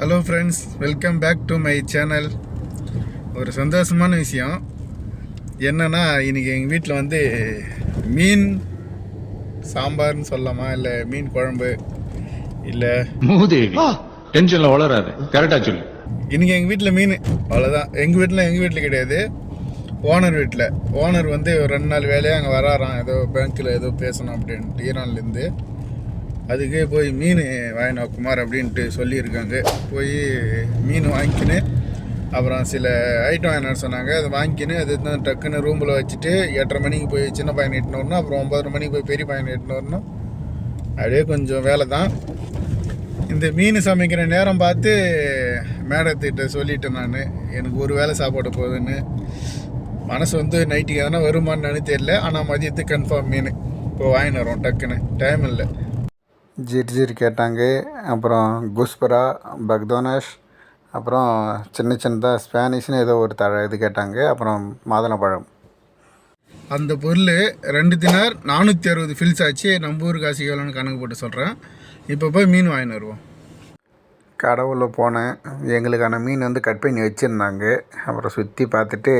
Hello friends welcome back to my channel ஒரு சந்தோஷமான விஷயம். என்னன்னா இன்னைக்கு எங்கள் வீட்டில் வந்து மீன் சாம்பார்னு சொல்லலாமா? இல்லை மீன் குழம்பு? இல்லை. மூதேவி டென்ஷன்ல வளராது. கரெக்டா சொல்லு. இன்னைக்கு எங்கள் வீட்டில் மீன் அவ்வளோதான் எங்கள் வீட்டில் எங்கள் வீட்டில் கிடையாது. ஓனர் வீட்டில் ஓனர் வந்து ஒரு ரெண்டு நாள் வேலையாக அங்கே வராராம். ஏதோ பேங்க்கில் ஏதோ பேசணும் அப்படின்ட்டு ஈரான்லேருந்து அதுக்கே போய் மீன் வாங்கினா குமார் அப்படின்ட்டு சொல்லியிருக்காங்க. போய் மீன் வாங்கிக்கின்னு அப்புறம் சில ஐட்டம் வாங்கினார் சொன்னாங்க. அதை வாங்கிக்கின்னு அது தான் டக்குன்னு ரூமில் வச்சுட்டு எட்டரை மணிக்கு போய் சின்ன பையன் இட்டுன்னு வரணும். அப்புறம் ஒம்பதரை மணிக்கு போய் பெரிய பையன் இட்டுன்னு வரணும். அப்படியே கொஞ்சம் வேலை தான். இந்த மீன் சமைக்கிற நேரம் பார்த்து மேடத்திட்ட சொல்லிட்டேன் நான். எனக்கு ஒரு வேளை சாப்பாடு போகுதுன்னு மனசு வந்து நைட்டுக்கு எதனா வருமானு தெரியல. ஆனால் மதியத்துக்கு கன்ஃபார்ம் மீன். இப்போ வாங்கினு வரோம் டக்குன்னு. டைம் இல்லை. ஜிர் ஜிர் கேட்டாங்க. அப்புறம் குஸ்பரா பக்தோனஷ் அப்புறம் சின்ன சின்னதாக ஸ்பானிஷ்னு ஏதோ ஒரு தழை இது கேட்டாங்க. அப்புறம் மாதுளம்பழம். அந்த பொருள் ரெண்டு தினார் நானூற்றி அறுபது ஃபில்ஸ் ஆச்சு. நம்ம ஊர் காசு எவ்வளோன்னு கணக்கு போட்டு சொல்கிறேன் இப்போ போய் மீன் வாங்கின்னு வருவோம். கடவுளில் போனேன். எங்களுக்கான மீன் வந்து கட் பண்ணி வச்சுருந்தாங்க. அப்புறம் சுற்றி பார்த்துட்டு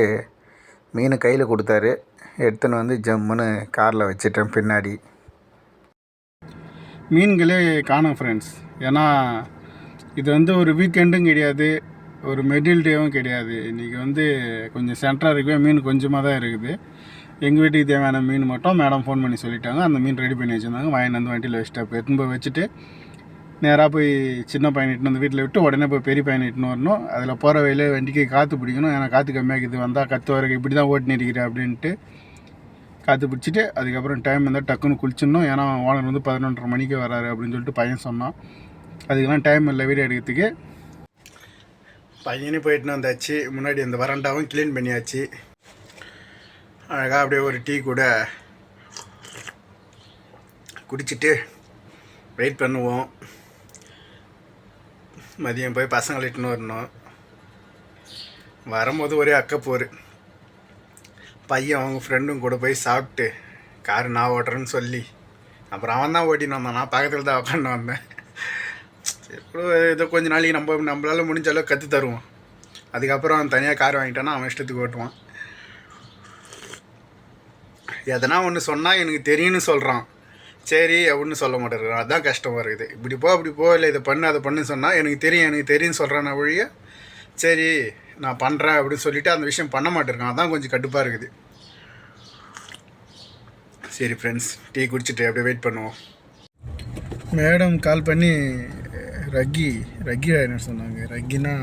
மீன் கையில் கொடுத்தாரு. எடுத்துன்னு வந்து ஜம்முன்னு காரில் வச்சிட்டேன் பின்னாடி. மீன்களே காணும் ஃப்ரெண்ட்ஸ் ஏன்னா இது வந்து ஒரு வீக்கெண்டும் கிடையாது ஒரு மெடில் டேவும் கிடையாது. இன்றைக்கி வந்து கொஞ்சம் சென்டராக இருக்கவே மீன் கொஞ்சமாக தான் இருக்குது. எங்கள் வீட்டுக்கு தேவையான மீன் மட்டும் மேடம் ஃபோன் பண்ணி சொல்லிட்டாங்க. அந்த மீன் ரெடி பண்ணி வச்சுருந்தாங்க. வாங்கி வந்து வண்டியில் வச்சுட்டு அப்போ போய் வச்சுட்டு நேராக போய் சின்ன பையன் இட்டுன்னு வந்து வீட்டில் விட்டு உடனே போய் பெரிய பையன் இட்டுன்னு வரணும். அதில் போகிற வழியில வண்டிக்கு காற்று பிடிக்கணும். ஏன்னா காற்று கம்மியாக இருக்குது வந்தால் கற்று வரைக்கும் இப்படி தான் ஓட்டினு இருக்கிறேன் அப்படின்ட்டு காற்று பிடிச்சிட்டு அதுக்கப்புறம் டைம் இருந்தால் டக்குன்னு குளிச்சிடணும். ஏன்னா ஓனர் வந்து பதினொன்றரை மணிக்கு வராரு அப்படின்னு சொல்லிட்டு பையன் சொன்னான். அதுக்கெல்லாம் டைம் இல்லை வீடியோ எடுக்கிறதுக்கு. பையனே போயிட்டுன்னு வந்தாச்சு. முன்னாடி அந்த வறண்டாவும் க்ளீன் பண்ணியாச்சு. அழகாக அப்படியே ஒரு டீ கூட குடிச்சிட்டு வெயிட் பண்ணுவோம். மதியம் போய் பசங்களை இட்டுன்னு வரணும். வரும்போது ஒரே அக்கப்போர். பையன் அவங்க ஃப்ரெண்டும் கூட போய் சாப்பிட்டு கார் நான் ஓட்டுறேன்னு சொல்லி அப்புறம் அவன் தான் ஓட்டின்னு வந்தான். நான் பக்கத்தில் தான் உட்காந்து வந்தேன். எப்படியோ ஏதோ கொஞ்ச நாளைக்கு நம்ம நம்மளால முடிஞ்ச அளவுக்கு கற்று தருவோம் அதுக்கப்புறம் அவன் தனியாக கார் வாங்கிட்டானா அவன் இஷ்டத்துக்கு ஓட்டுவான். எதனா ஒன்று சொன்னால் எனக்கு தெரியும்னு சொல்கிறான் சரி அப்படின்னு சொல்ல மாட்டேங்கிறான். அதுதான் கஷ்டமாக இருக்குது. இப்படி போ அப்படி போ இல்லை இதை பண்ணு அதை பண்ணு சொன்னால் எனக்கு தெரியும் எனக்கு தெரியும்னு சொல்கிறான் ஒழிய சரி நான் பண்ணுறேன் அப்படின்னு சொல்லிவிட்டு அந்த விஷயம் பண்ண மாட்டேருக்கான். அதான் கொஞ்சம் கடுப்பாக இருக்குது. சரி ஃப்ரெண்ட்ஸ் டீ குடிச்சிட்டு அப்படியே வெயிட் பண்ணுவோம். மேடம் கால் பண்ணி ரக்கி ரக்கி என்ன சொன்னாங்க? ரக்கினா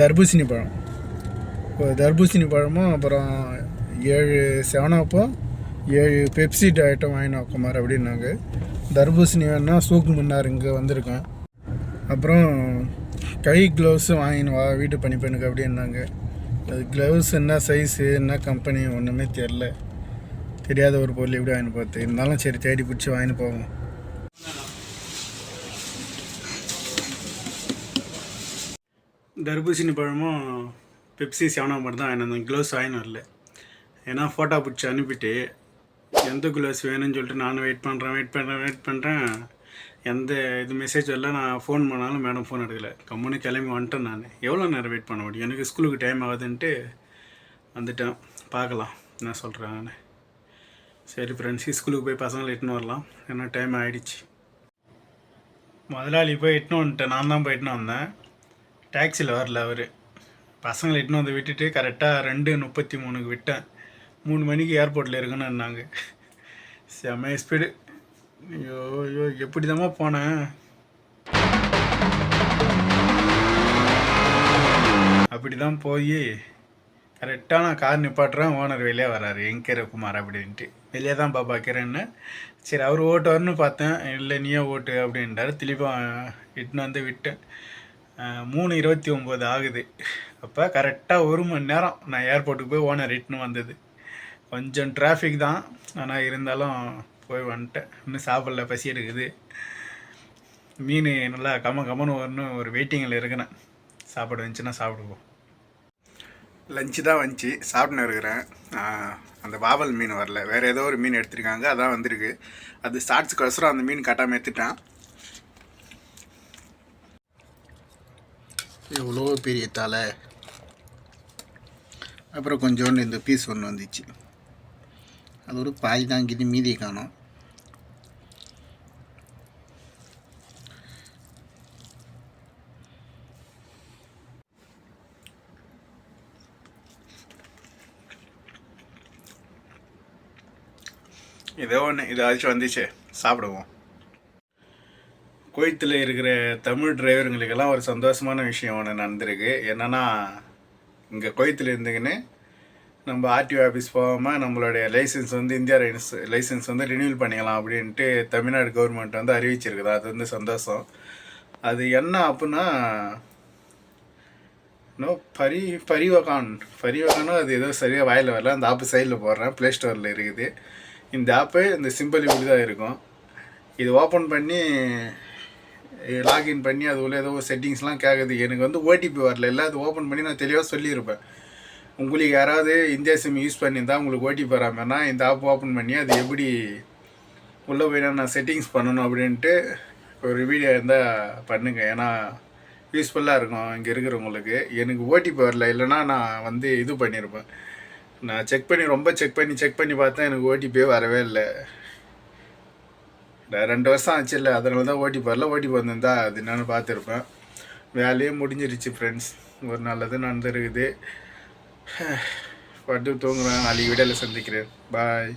தர்பூசணி பழம். இப்போ தர்பூசணி பழமும் அப்புறம் ஏழு செவனாப்போ ஏழு பெப்சி ஐட்டம் வாங்கினா குமார் அப்படின்னாங்க. தர்பூசணி வேணால் சூக்கு முன்னார் இங்கே வந்திருக்கேன். அப்புறம் கை க்ளவுஸும் வாங்கினு வா வீட்டு பணிப்பெண்ணுக்கு அப்படின்னாங்க அது க்ளவுஸ் என்ன சைஸு என்ன கம்பெனி ஒன்றுமே தெரில தெரியாத ஒரு பொருள் எப்படி வாங்கினு பார்த்து இருந்தாலும் சரி தேடி பிடிச்சி வாங்கினு போவோம். தர்பூசணி பழமும் பெப்சி செவனா மட்டும் தான் வாங்கினு க்ளவுஸ் வாங்கினு வரல. ஏன்னா ஃபோட்டோ பிடிச்சி அனுப்பிட்டு எந்த க்ளவுஸ் வேணும்னு சொல்லிட்டு நானும் வெயிட் பண்ணுறேன் வெயிட் பண்ணுறேன் வெயிட் பண்ணுறேன் எந்த இது மெசேஜ் வரல நான் ஃபோன் பண்ணாலும் மேடம் ஃபோன் எடுக்கல. கம்முன்னு கிளம்பி வந்துட்டேன் நான். எவ்வளோ நேரம் வெயிட் பண்ண முடியும்? எனக்கு ஸ்கூலுக்கு டைம் ஆகுதுன்ட்டு வந்துட்டேன். பார்க்கலாம். என்ன சொல்கிறேன் நான். சரி ஃப்ரெண்ட்ஸ் ஸ்கூலுக்கு போய் பசங்களை இட்டுன்னு வரலாம். ஏன்னா டைம் ஆகிடுச்சு முதலாளி போய் இட்டுன்னு வந்துட்டேன். நான் தான் போயிட்டுன்னு வந்தேன். டாக்ஸியில் வரல அவர். பசங்களை இட்டுன்னு வந்து விட்டுட்டு கரெக்டாக ரெண்டு முப்பத்தி மூணுக்கு விட்டேன். மூணு மணிக்கு ஏர்போர்ட்டில் இருக்குன்னு இருந்தாங்க செம்ம ஸ்பீடு ஐயோ ஐயோ எப்படி தாம்மா போனேன் அப்படி தான் போய். கரெக்டாக நான் கார் நிப்பாட்டுறேன் ஓனர் வெளியே வராரு எங்கே குமார் அப்படின்ட்டு. வெளியே தான் பாப்பா வைக்கிறேன்னு சரி அவர் ஓட்டுவார்னு பார்த்தேன். இல்லை நீயே ஓட்டு அப்படின்றாரு. திருப்பியும் இட்டுன்னு வந்து விட்டேன். மூணு இருபத்தி ஒம்பது ஆகுது. அப்போ கரெக்டாக ஒரு மணி நேரம் நான் ஏர்போர்ட்டுக்கு போய் ஓனர் இட்டுன்னு வந்தது. கொஞ்சம் டிராஃபிக் தான். ஆனால் இருந்தாலும் போய் வந்துட்டேன். இன்னும் சாப்பிடல பசி எடுக்குது. மீன் நல்லா கம கமன்னு வரணும் ஒரு வெயிட்டிங்கில் இருக்கிறேன் சாப்பாடு வந்துச்சுன்னா சாப்பிடுவோம். லஞ்சு தான் வந்துச்சு. சாப்பிட்னு இருக்கிறேன். அந்த வாவல் மீன் வரல. வேறு ஏதோ ஒரு மீன் எடுத்திருக்காங்க அதான் வந்திருக்கு. அது ஷார்ட்ஸுக்கு அவசரம் அந்த மீன் கட்டாமல் எடுத்துட்டான் எவ்வளோ பெரிய தலை. அப்புறம் கொஞ்சோண்டு இந்த பீஸ் ஒன்று வந்துச்சு. அது ஒரு பாய் தாங்கிது மீதி காணும். ஏதோ ஒன்று இதாச்சும் வந்துச்சு சாப்பிடுவோம் குவைத்தில் இருக்கிற தமிழ் டிரைவருங்களுக்கெல்லாம் ஒரு சந்தோஷமான விஷயம் ஒன்று நடந்திருக்கு. என்னன்னா இங்கே குவைத்தில் இருந்துக்கின்னு நம்ம ஆர்டிஓ ஆஃபீஸ் போகாமல் நம்மளுடைய லைசன்ஸ் வந்து இந்தியா லைசன்ஸ் வந்து ரினியூல் பண்ணிக்கலாம் அப்படின்ட்டு தமிழ்நாடு கவர்மெண்ட் வந்து அறிவிச்சிருக்குது. அது வந்து சந்தோஷம். அது என்ன அப்புடின்னா நோ பரி பரிவகான். பரிவகானும் அது ஏதோ சரியாக வாயில் வரல. அந்த ஆப்பு சைடில் போடுறேன். ப்ளே ஸ்டோரில் இருக்குது. இந்த ஆப்பு இந்த சிம்பிள் இப்படி தான் இருக்கும். இது ஓப்பன் பண்ணி லாகின் பண்ணி அது உள்ள ஏதோ செட்டிங்ஸ்லாம் கேட்குது எனக்கு வந்து ஓடிபி வரல. இல்லை அது ஓப்பன் பண்ணி நான் தெளிவாக சொல்லியிருப்பேன். உங்களுக்கு யாராவது இந்தியா சிம் யூஸ் பண்ணியிருந்தால் உங்களுக்கு ஓடிபி வராமன்னா இந்த ஆப் ஓப்பன் பண்ணி அது எப்படி உள்ளே போய் நான் செட்டிங்ஸ் பண்ணணும் அப்படின்ட்டு ஒரு வீடியோ இருந்தால் பண்ணுங்கள் ஏன்னா யூஸ்ஃபுல்லாக இருக்கும் இங்கே இருக்கிறவங்களுக்கு. எனக்கு ஓடிபி வரல. இல்லைன்னா நான் வந்து இது பண்ணியிருப்பேன். நான் செக் பண்ணி ரொம்ப செக் பண்ணி செக் பண்ணி பார்த்தேன். எனக்கு ஓடிபியே வரவே இல்லை. ரெண்டு வருஷம் ஆச்சு இல்லை. அதனால தான் ஓடிபி வரல. ஓடிபி வந்திருந்தா அது என்னன்னு பார்த்துருப்பேன். வேலையே முடிஞ்சிருச்சு ஃப்ரெண்ட்ஸ் ஒரு நல்லது நடந்துருக்குது. பட்டு தூங்குறேன். நாளைக்கு வீடியோவில் சந்திக்கிறேன். பாய்